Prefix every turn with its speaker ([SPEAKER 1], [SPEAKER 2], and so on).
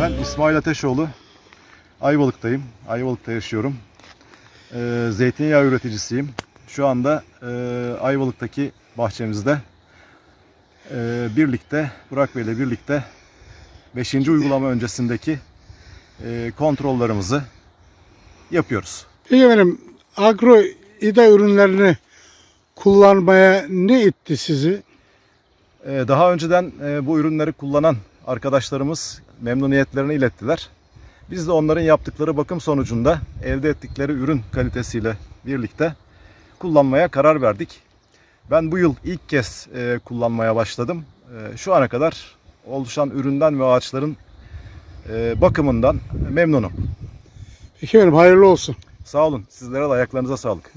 [SPEAKER 1] Ben İsmail Ateşoğlu. Ayvalık'tayım. Ayvalık'ta yaşıyorum. Ee, zeytinyağı üreticisiyim. Şu anda e, Ayvalık'taki bahçemizde e, birlikte, Burak Bey ile birlikte 5. uygulama öncesindeki e, kontrollerimizi yapıyoruz.
[SPEAKER 2] Peki efendim agro ida ürünlerini kullanmaya ne itti sizi?
[SPEAKER 1] Ee, Daha önceden e, bu ürünleri kullanan arkadaşlarımız memnuniyetlerini ilettiler. Biz de onların yaptıkları bakım sonucunda elde ettikleri ürün kalitesiyle birlikte kullanmaya karar verdik. Ben bu yıl ilk kez e, kullanmaya başladım. E, Şu ana kadar oluşan üründen ve ağaçların e, bakımından memnunum.
[SPEAKER 2] Peki efendim hayırlı olsun.
[SPEAKER 1] Sağ olun. Sizlere de ayaklarınıza sağlık.